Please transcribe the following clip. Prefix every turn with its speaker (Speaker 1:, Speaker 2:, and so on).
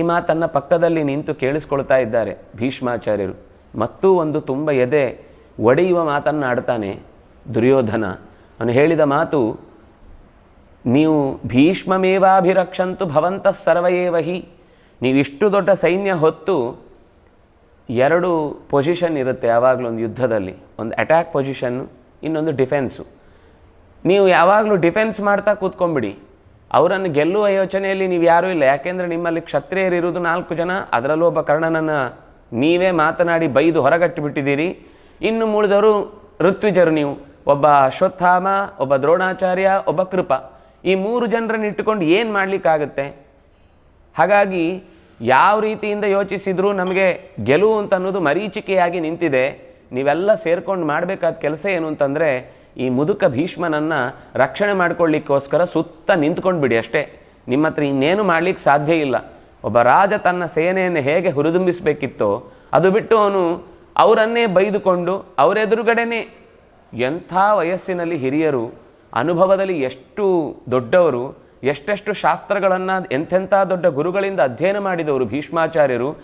Speaker 1: ಈ ಮಾತನ್ನು ಪಕ್ಕದಲ್ಲಿ ನಿಂತು ಕೇಳಿಸ್ಕೊಳ್ತಾ ಇದ್ದಾರೆ ಭೀಷ್ಮಾಚಾರ್ಯರು. ಮತ್ತೂ ಒಂದು ತುಂಬ ಎದೆ ಒಡೆಯುವ ಮಾತನ್ನು ಆಡ್ತಾನೆ ದುರ್ಯೋಧನ. ಅವನು ಹೇಳಿದ ಮಾತು, ನೀವು ಭೀಷ್ಮಮೇವಾಭಿರಕ್ಷಂತು ಭವಂತ ಸರ್ವಯೇವ ಹಿ ನೀವು ಇಷ್ಟು ದೊಡ್ಡ ಸೈನ್ಯ ಹೊತ್ತು ಎರಡು ಪೊಸಿಷನ್ ಇರುತ್ತೆ ಯಾವಾಗಲೂ ಒಂದು ಯುದ್ಧದಲ್ಲಿ. ಒಂದು ಅಟ್ಯಾಕ್ ಪೊಸಿಷನ್ನು ಇನ್ನೊಂದು ಡಿಫೆನ್ಸು ನೀವು ಯಾವಾಗಲೂ ಡಿಫೆನ್ಸ್ ಮಾಡ್ತಾ ಕೂತ್ಕೊಂಬಿಡಿ ಅವರನ್ನು ಗೆಲ್ಲುವ ಯೋಚನೆಯಲ್ಲಿ ನೀವು ಯಾರೂ ಇಲ್ಲ. ಯಾಕೆಂದರೆ ನಿಮ್ಮಲ್ಲಿ ಕ್ಷತ್ರಿಯರಿರುವುದು ನಾಲ್ಕು ಜನ, ಅದರಲ್ಲೂ ಒಬ್ಬ ಕರ್ಣನನ್ನು ನೀವೇ ಮಾತನಾಡಿ ಬೈದು ಹೊರಗಟ್ಟಿಬಿಟ್ಟಿದ್ದೀರಿ. ಇನ್ನು ಮುಳಿದವರು ಋತ್ವಿಜರು ನೀವು. ಒಬ್ಬ ಅಶ್ವತ್ಥಾಮ, ಒಬ್ಬ ದ್ರೋಣಾಚಾರ್ಯ, ಒಬ್ಬ ಕೃಪ. ಈ ಮೂರು ಜನರನ್ನು ಇಟ್ಟುಕೊಂಡು ಏನು ಮಾಡಲಿಕ್ಕಾಗತ್ತೆ? ಹಾಗಾಗಿ ಯಾವ ರೀತಿಯಿಂದ ಯೋಚಿಸಿದರೂ ನಮಗೆ ಗೆಲುವು ಅಂತ ಅನ್ನೋದು ಮರೀಚಿಕೆಯಾಗಿ ನಿಂತಿದೆ. ನೀವೆಲ್ಲ ಸೇರ್ಕೊಂಡು ಮಾಡಬೇಕಾದ ಕೆಲಸ ಏನು ಅಂತಂದರೆ ಈ ಮುದುಕ ಭೀಷ್ಮನನ್ನು ರಕ್ಷಣೆ ಮಾಡ್ಕೊಳ್ಳಿಕ್ಕೋಸ್ಕರ ಸುತ್ತ ನಿಂತ್ಕೊಂಡು ಬಿಡಿ ಅಷ್ಟೇ. ನಿಮ್ಮ ಹತ್ರ ಇನ್ನೇನು ಮಾಡಲಿಕ್ಕೆ ಸಾಧ್ಯ ಇಲ್ಲ. ಒಬ್ಬ ರಾಜ ತನ್ನ ಸೇನೆಯನ್ನು ಹೇಗೆ ಹುರಿದುಂಬಿಸಬೇಕಿತ್ತೋ, ಅದು ಬಿಟ್ಟು ಅವನು ಅವರನ್ನೇ ಬೈದುಕೊಂಡು ಅವರೆದುರುಗಡೆನೇ. ಎಂಥ ವಯಸ್ಸಿನಲ್ಲಿ ಹಿರಿಯರು, ಅನುಭವದಲ್ಲಿ ಎಷ್ಟು ದೊಡ್ಡವರು, ಎಷ್ಟೆಷ್ಟು ಶಾಸ್ತ್ರಗಳನ್ನು ಎಂಥೆಂಥ ದೊಡ್ಡ ಗುರುಗಳಿಂದ ಅಧ್ಯಯನ ಮಾಡಿದವರು ಭೀಷ್ಮಾಚಾರ್ಯರು.